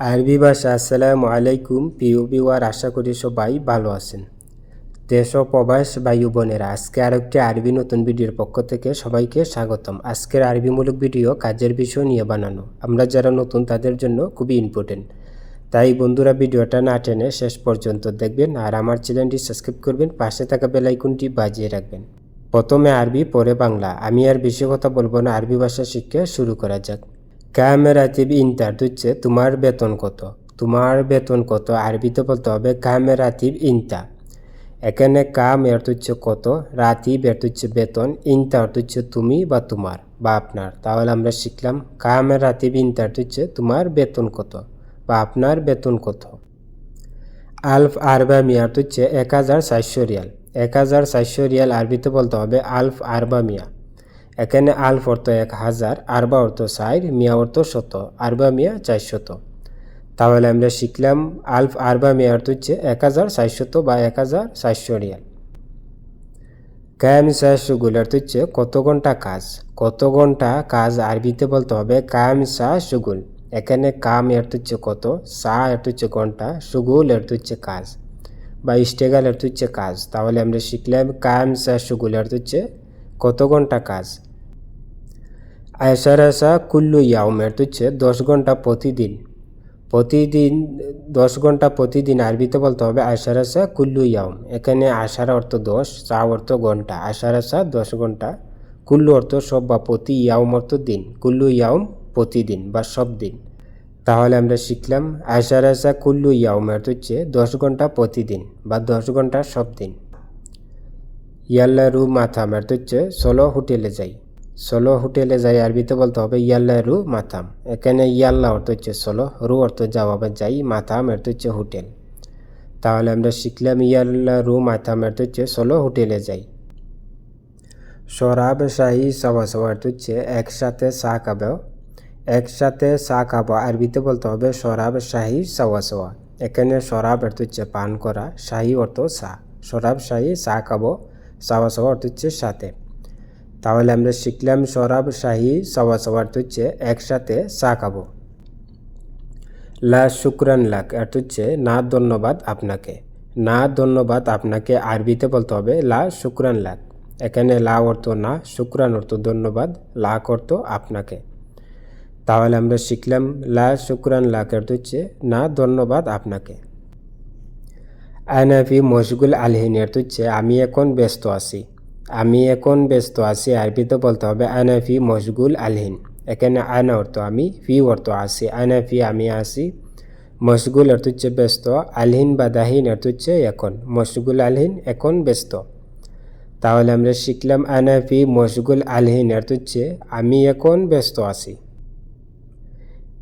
আরবি ভাষা, আসসালামু আলাইকুম প্রিয় বিওয়ার আশা করি সবাই ভালো আছেন। দেশ ও প্রবাস বায়ু বোনেরা, আজকে আরেকটি আরবি নতুন ভিডিওর পক্ষ থেকে সবাইকে স্বাগতম। আজকের আরবিমূলক ভিডিও কাজের বিষয় নিয়ে বানানো। আমরা যারা নতুন, তাদের জন্য খুবই ইম্পর্টেন্ট তাই বন্ধুরা, ভিডিওটা না টেনে শেষ পর্যন্ত দেখবেন আর আমার চ্যানেলটি সাবস্ক্রাইব করবেন, পাশে থাকা বেলাইকনটি বাজিয়ে রাখবেন। প্রথমে আরবি, পরে বাংলা। আমি আর বেশি কথা বলব না, আরবি ভাষা শিক্ষা শুরু করা যাক। ক্যামেরাতিব ইন্টার হচ্ছে তোমার বেতন কত? তোমার বেতন কত? আরবিতে বলতে হবে ক্যামেরা ক্যামেরাতিব ইন্টা এখানে কাম এর হচ্ছে কত? রাতি এর হচ্ছে বেতন ইন্টা অর্থ হচ্ছে তুমি বা তোমার, বা আপনার। তাহলে আমরা শিখলাম কামের রাতিব ইন্টার হচ্ছে তোমার বেতন কত বা আপনার বেতন কত? আলফ আরবা মিয়া অর্থ হচ্ছে এক হাজার চারশো রিয়াল। এক হাজার চারশো রিয়াল আরবিতে বলতে হবে আলফ আরবা মিয়া এখানে আলফ অর্থ এক হাজার, আরবা অর্থ ষাট, মিয়া অর্থ শত, আরবা মিয়া চারশত তাহলে আমরা শিখলাম আলফ, আরবা, মিয়া অর্থ হচ্ছে এক হাজার চারশত বা এক হাজার, চারশো রিয়াল। কায়াম শাহসুগুল অর্থ হচ্ছে কত ঘণ্টা কাজ। কত ঘণ্টা কাজ আরবিতে বলতে হবে কায়াম শাহসুগুল এখানে কাম অর্থ হচ্ছে কত, সা অর্থ হচ্ছে ঘণ্টা, সুগুল অর্থ হচ্ছে কাজ বা ইস্টেগাল অর্থ হচ্ছে কাজ। তাহলে আমরা শিখলাম কায়াম শাহসুগুল অর্থ হচ্ছে কত ঘণ্টা কাজ। আয়সার আসা কুল্লু ইয়াউম অর্থ হচ্ছে দশ ঘণ্টা প্রতিদিন। প্রতিদিন, দশ ঘণ্টা প্রতিদিন আরবিতে বলতে হবে আয়সার আসা কুল্লু ইয়াউম। এখানে আশার অর্থ দশ, চা অর্থ ঘণ্টা। আশার আসা দশ ঘণ্টা। কুল্লু অর্থ সব বা প্রতি ইয়াউম অর্থ দিন। কুল্লু ইয়াউম প্রতিদিন বা সব দিন। তাহলে আমরা শিখলাম আয়সার আসা কুল্লু ইয়াউম অর্থ হচ্ছে দশ ঘণ্টা প্রতিদিন বা দশ ঘণ্টা সব দিন। ইয়াল্লা রু মাথাম অর্থ হচ্ছে চলো হোটেলে যাই। চলো হোটেলে যাই, আরবিতে বলতে হবে ইয়াল্লা রু মাথাম এখানে ইয়াল্লা অর্থ হচ্ছে চলো রু অর্থ যাওয়া বা যাই মাথাম অর্থ হচ্ছে হোটেল। তাহলে আমরা শিখলাম ইয়াল্লা রু মাথাম অর্থ হচ্ছে চলো হোটেলে যাই। শরাব শাহি সবা সবা অর্থ হচ্ছে একসাথে চা খাব। একসাথে চা খাব, আরবিতে বলতে হবে শরাব শাহি সওয়া সওয়া এখানে শরাব অর্থ হচ্ছে পান করা, শাহি অর্থ চা। শরাব শাহি চা খাব সাওয়া সাওয়া অর্থ হচ্ছে সাথে। তাহলে আমরা শিখলাম শরাব শাহি সাওয়া সাওয়া অর্থ হচ্ছে একসাথে চা খাব। লা শুক্রান লাক, অর্থ হচ্ছে, না, ধন্যবাদ আপনাকে। না, ধন্যবাদ আপনাকে আরবিতে বলতে হবে, লা শুক্রান লাক। এখানে লা অর্থ না, শুক্রান অর্থ ধন্যবাদ লাখ অর্থ আপনাকে। তাহলে আমরা শিখলাম, লা শুক্রান লাখ অর্থ হচ্ছে, না, ধন্যবাদ আপনাকে। আনাফি মশগুল আলহিন অর্থ হচ্ছে, আমি এখন ব্যস্ত আছি। আমি এখন ব্যস্ত আছি আরবিতে বলতে হবে আনাফি মশগুল আলহিন। এখানে আনা অর্থ আমি, ফি অর্থ আছি আনাফি আমি আছি। মশগুল অর্থ হচ্ছে ব্যস্ত, আলহিন বা দাহিন অর্থ হচ্ছে এখন। মশগুল আলহিন, এখন ব্যস্ত। তাহলে আমরা শিখলাম আনাফি মশগুল আলহিন অর্থ হচ্ছে, আমি এখন ব্যস্ত আছি।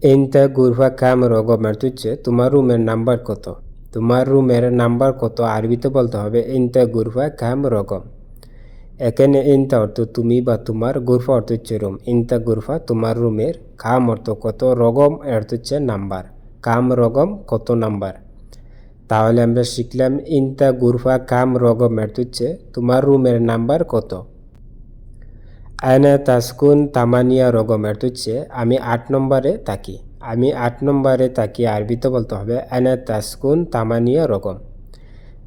এনতা গুরফা কাম রগম অর্থ হচ্ছে, তোমার রুমের নাম্বার কত? তোমার রুমের নাম্বার কত আরবিতে বলতে হবে, এনতা গুরফা কাম রকম এখানে ইনতা অর্থ তুমি বা তোমার গুরফা অর্থ হচ্ছে রুম। ইনতা গুরফা তোমার রুমের কাম অর্থ কত রগম অর্থ হচ্ছে নাম্বার। কাম রগম কত নাম্বার? তাহলে আমরা শিখলাম ইনতা গুরফা কাম রগম অর্থ হচ্ছে তোমার রুমের নাম্বার কত। আয়না তাসকুন তামানিয়া রগম অর্থ হচ্ছে আমি আট নম্বরে থাকি। আমি আট নম্বরে তাকি আরবিতে বলতে হবে আনা তাসকুন তামানিয়া রকম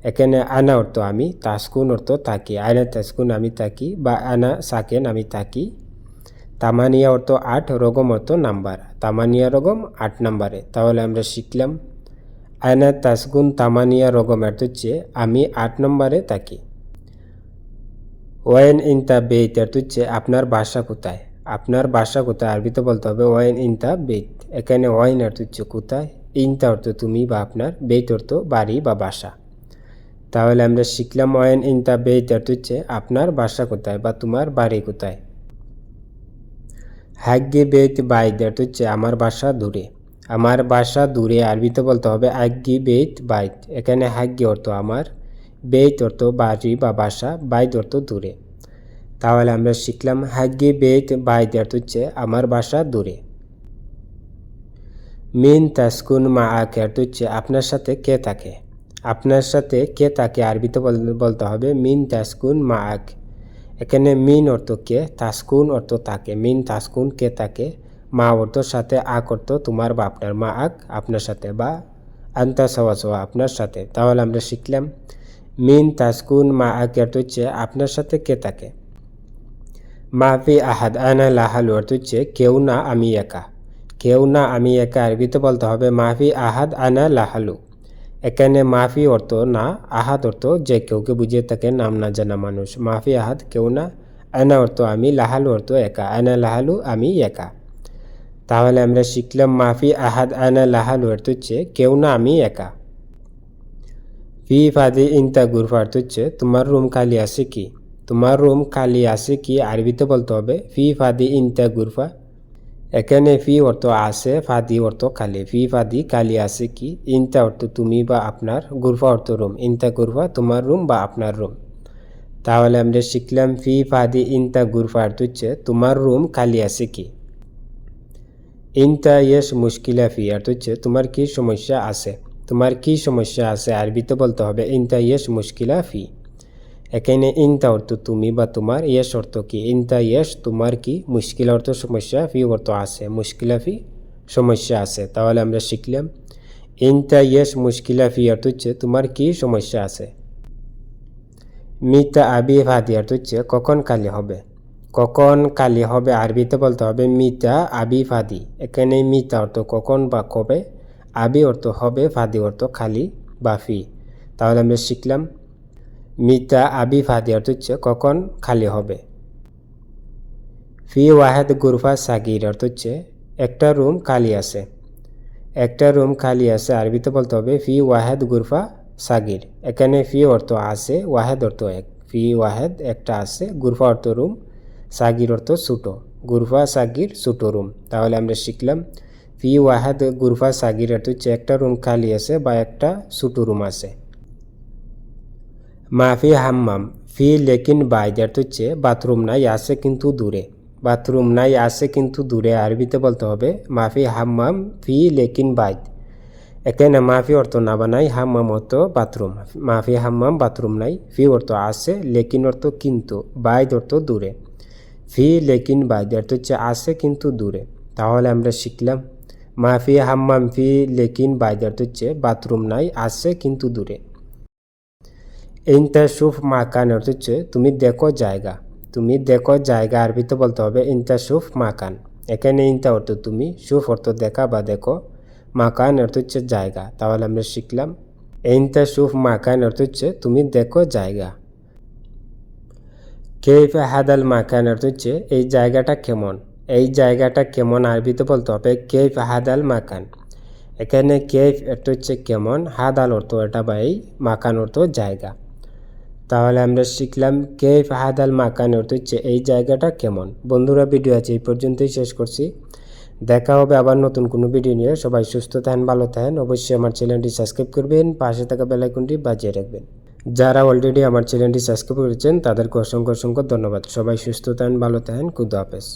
এখানে আনা অর্থ আমি তাসকুন অর্থ তাকি, আয়না তাসকুন আমি তাকি, বা আনা সাকেন আমি তাকি। তামানিয়া অর্থ আট রকম অর্থ নাম্বার। তামানিয়া রকম আট নাম্বারে। তাহলে আমরা শিখলাম, আয়না তাসগুন তামানিয়া রকম অর্থ হচ্ছে আমি আট নম্বরে থাকি ওয়েন ইনতা বেইত অর্থ হচ্ছে আপনার বাসা কোথায়? আপনার বাসা কোথায়? আরবিতে বলতে হবে ওয়েন ইন ইনতা বেত এখানে ওয়াইন অর্থ হচ্ছে কোথায়? ইন ইনতা অর্থ তুমি বা আপনার বেত অর্থ বাড়ি বা বাসা। তাহলে আমরা শিখলাম ওয়াইন ইনতা বেত অর্থ হচ্ছে আপনার বাসা কোথায় বা তোমার বাড়ি কোথায়? হাগ্গে বেত বাই অর্থ হচ্ছে আমার বাসা দূরে। আমার বাসা দূরে, আরবিতে বলতে হবে আগ্গি বেত বাইত। এখানে হাগ্গে অর্থ আমার, বেত অর্থ বাড়ি বা বাসা বাইদ অর্থ দূরে। তাহলে আমরা শিখলাম হাগ্গি বেত বাই অর্থ হচ্ছে আমার বাসা দূরে। মিন তাসকুন মা আক হচ্ছে আপনার সাথে কে থাকে? আপনার সাথে কে তাকে আরবিতে বলতে হবে? মিন তাসকুন মা আক। এখানে মিন অর্থ কে, তাসকুন অর্থ তাকে। মিন তাসকুন, কে তাকে? মা অর্থ সাথে, আক অর্থ তোমার বা আপনার মা আক, আপনার সাথে বা আন্তা সওয়া সওয়া আপনার সাথে। তাহলে আমরা শিখলাম। মিন তাসকুন মা আক অর্থ হচ্ছে, আপনার সাথে কে থাকে মাফি আহাদ আনা লাহালু অর্থ হচ্ছে, কেউ না আমি একা। কেউ না আমি একা আরবিতে বলতে হবে মাফি আহাদ আনা লাহালু। এখানে মাফি অর্থ না আহাদ অর্থ যে কেউকে বুঝিয়ে থাকে নাম না জানা মানুষ। মাফি আহাদ কেউ না। আনা অর্থ আমি, লাহালু অর্থ একা। আনা লাহালু, আমি একা। তাহলে আমরা শিখলাম মাফি আহাদ আয়না, লাহালু অর্থ হচ্ছে কেউ না, আমি একা। ফি, ফাদি, ইনতা, গুরফা অর্থ হচ্ছে তোমার রুম খালি আছে কি? তোমার রুম খালি আছে কি? আরবিতে বলতে হবে। ফি, ফাদি, ইনতা, গুরফা। এখানে ফি অর্থ আছে ফাদি অর্থ খালি ফি ফাদি খালি আছে কি ইনতা অর্থ তুমি বা আপনার গুরফা অর্থ রুম ইনতা গুরফা তোমার রুম বা আপনার রুম তাহলে আমরা শিখলাম ফি ফাদি ইনতা গুরফা অর্থ হচ্ছে তোমার রুম খালি আছে কি ইনতা ইয়েস মুশকিলা ফি অর্থ হচ্ছে তোমার কি সমস্যা আছে তোমার কি সমস্যা আছে আরবিতে বলতে হবে ইনতা ইয়েস মুশকিলা ফি এখানে ইনতা অর্থ তুমি বা তোমার, ইয়েস অর্থ কি? ইনতা, ইয়েস, তোমার কি? মুশকিল অর্থ সমস্যা, ফি অর্থ আছে। মুশকিলা, ফি সমস্যা আছে। তাহলে আমরা শিখলাম। ইনতা, ইয়েস, মুশকিলা, ফি অর্থ হচ্ছে তোমার কি সমস্যা আছে। মিতা, আবি ফাদি অর্থ হচ্ছে কখন কালি হবে। কখন কালি হবে আরবিতে বলতে হবে মিতা, আবি ফাদি এখানে মিতা অর্থ কখন বা কবে, আবি অর্থ হবে ফাদি অর্থ খালি বা ফি। তাহলে আমরা শিখলাম। মিতা আবি ফাদি অর্থ হচ্ছে কখন খালি হবে? ফি ওয়াহেদ গুরফা সাগির অর্থ হচ্ছে একটা রুম খালি আছে। একটা রুম খালি আছে, আরবিতে বলতে হবে ফি ওয়াহেদ গুরফা সাগির। এখানে ফি অর্থ আছে, ওয়াহেদ অর্থ এক। ফি ওয়াহেদ একটা আছে, গুরফা অর্থ রুম, সাগির অর্থ ছোটো। গুরফা সাগির ছোটো রুম। তাহলে আমরা শিখলাম, ফি ওয়াহেদ গুরফা সাগির অর্থ হচ্ছে একটা রুম খালি আছে বা একটা ছোটো রুম আছে। মাফি হাম্মাম, ফি লেকিন বাইদ অর্থ হচ্ছে বাথরুম নাই, আছে কিন্তু দূরে। বাথরুম নাই, আছে কিন্তু দূরে, আরবিতে বলতে হবে মাফি হাম্মাম, ফি লেকিন বাইদ এখানে মাফি অর্থ না বানাই, হাম্মাম অর্থ বাথরুম। মাফি হাম্মাম, বাথরুম নাই, ফি অর্থ আছে, লেকিন অর্থ কিন্তু বাইদ অর্থ দূরে। ফি লেকিন বাইদ অর্থ হচ্ছে আছে কিন্তু দূরে। তাহলে আমরা শিখলাম মাফি হাম্মাম, ফি লেকিন বাইদ অর্থ হচ্ছে বাথরুম নাই, আছে কিন্তু দূরে। ইনতা সুফ মাকান অর্থ হচ্ছে তুমি দেখো জায়গা। তুমি দেখো জায়গা আরবিতে বলতে হবে ইনতা সুফ মাকান এখানে ইনতা অর্থ তুমি সুফ অর্থ দেখা বা দেখো। মাকান অর্থ হচ্ছে জায়গা। তাহলে আমরা শিখলাম। ইনতা সুফ মাকান অর্থ হচ্ছে তুমি দেখো জায়গা। কেফ হাদাল মাকান অর্থ হচ্ছে এই জায়গাটা কেমন? এই জায়গাটা কেমন আরবিতে বলতে হবে কেফ হাদাল মাকান এখানে কেফ অর্থ হচ্ছে কেমন? হাদাল অর্থ এটা বা এই মাকান অর্থ জায়গা। তাহলে আমরা শিখলাম কে ফাহাদাল মাকান অর্থ হচ্ছে এই জায়গাটা কেমন। বন্ধুরা ভিডিও আছে এই পর্যন্তই শেষ করছি। দেখা হবে আবার নতুন কোনো ভিডিও নিয়ে। সবাই সুস্থ থাকেন, ভালো থাকেন। অবশ্যই আমার চ্যানেলটি সাবস্ক্রাইব করবেন। পাশে থাকা বেলাইকনটি বাজিয়ে রাখবেন। যারা অলরেডি আমার চ্যানেলটি সাবস্ক্রাইব করেছেন, তাদেরকে অসংখ্য অসংখ্য ধন্যবাদ। সবাই সুস্থ থাকেন, ভালো থাকেন। খুদ হাফেজ।